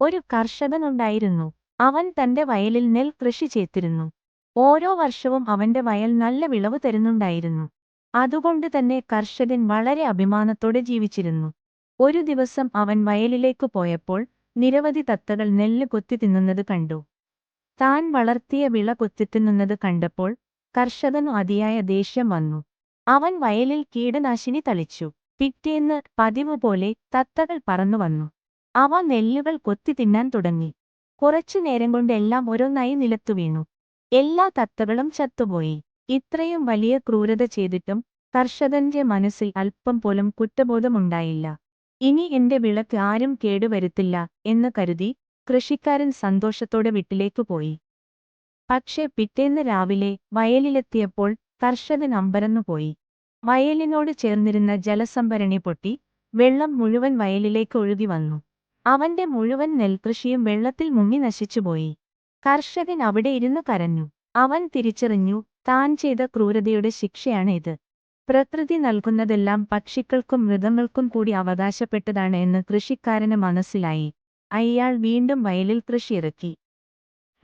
ഒരു കർഷകനുണ്ടായിരുന്നു. അവൻ തന്റെ വയലിൽ നെൽ കൃഷി ചെയ്തിരുന്നു. ഓരോ വർഷവും അവന്റെ വയൽ നല്ല വിളവ് തരുന്നുണ്ടായിരുന്നു. അതുകൊണ്ട് തന്നെ കർഷകൻ വളരെ അഭിമാനത്തോടെ ജീവിച്ചിരുന്നു. ഒരു ദിവസം അവൻ വയലിലേക്ക് പോയപ്പോൾ നിരവധി തത്തകൾ നെല്ല് കൊത്തി തിന്നുന്നത് കണ്ടു. താൻ വളർത്തിയ വിള കൊത്തിത്തിന്നുന്നത് കണ്ടപ്പോൾ കർഷകനു അതിയായ ദേഷ്യം വന്നു. അവൻ വയലിൽ കീടനാശിനി തളിച്ചു. പിറ്റേന്ന് പതിവ് പോലെ തത്തകൾ പറന്നു വന്നു. അവ നെല്ലുകൾ കൊത്തി തിന്നാൻ തുടങ്ങി. കുറച്ചു നേരം കൊണ്ട് എല്ലാം ഓരോന്നായി നിലത്തു വീണു. എല്ലാ തത്തകളും ചത്തുപോയി. ഇത്രയും വലിയ ക്രൂരത ചെയ്തിട്ടും കർഷകന്റെ മനസ്സിൽ അല്പം പോലും കുറ്റബോധമുണ്ടായില്ല. ഇനി എന്റെ വിളക്ക് ആരും കേടുവരുത്തില്ല എന്ന് കരുതി കൃഷിക്കാരൻ സന്തോഷത്തോടെ വീട്ടിലേക്ക് പോയി. പക്ഷേ പിറ്റേന്ന് രാവിലെ വയലിലെത്തിയപ്പോൾ കർഷകൻ അമ്പരന്നുപോയി വയലിനോട് ചേർന്നിരുന്ന ജലസംഭരണി പൊട്ടി വെള്ളം മുഴുവൻ വയലിലേക്ക് ഒഴുകി വന്നു. അവന്റെ മുഴുവൻ നെൽകൃഷിയും വെള്ളത്തിൽ മുങ്ങി നശിച്ചുപോയി. കർഷകൻ അവിടെ ഇരുന്നു കരഞ്ഞു. അവൻ തിരിച്ചറിഞ്ഞു താൻ ചെയ്ത ക്രൂരതയുടെ ശിക്ഷയാണ് ഇത് പ്രകൃതി നൽകുന്നതെല്ലാം പക്ഷികൾക്കും മൃഗങ്ങൾക്കും കൂടി അവകാശപ്പെട്ടതാണ് എന്ന് കൃഷിക്കാരന് മനസ്സിലായി. അയാൾ വീണ്ടും വയലിൽ കൃഷിയിറക്കി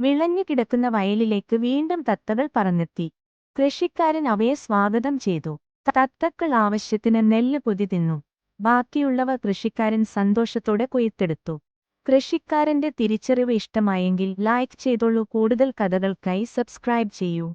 വിളഞ്ഞു കിടക്കുന്ന വയലിലേക്ക് വീണ്ടും തത്തകൾ പറന്നെത്തി. കൃഷിക്കാരൻ അവയെ സ്വാഗതം ചെയ്തു. തത്തക്കൾ ആവശ്യത്തിന് നെല്ല് പൊതി തിന്നു. ബാക്കിയുള്ളവ കൃഷിക്കാരൻ സന്തോഷത്തോടെ കൊയ്ത്തെടുത്തു. കൃഷിക്കാരന്റെ തിരിച്ചറിവ് ഇഷ്ടമായെങ്കിൽ ലൈക്ക് ചെയ്തോളൂ. കൂടുതൽ കഥകൾക്കായി സബ്സ്ക്രൈബ് ചെയ്യൂ.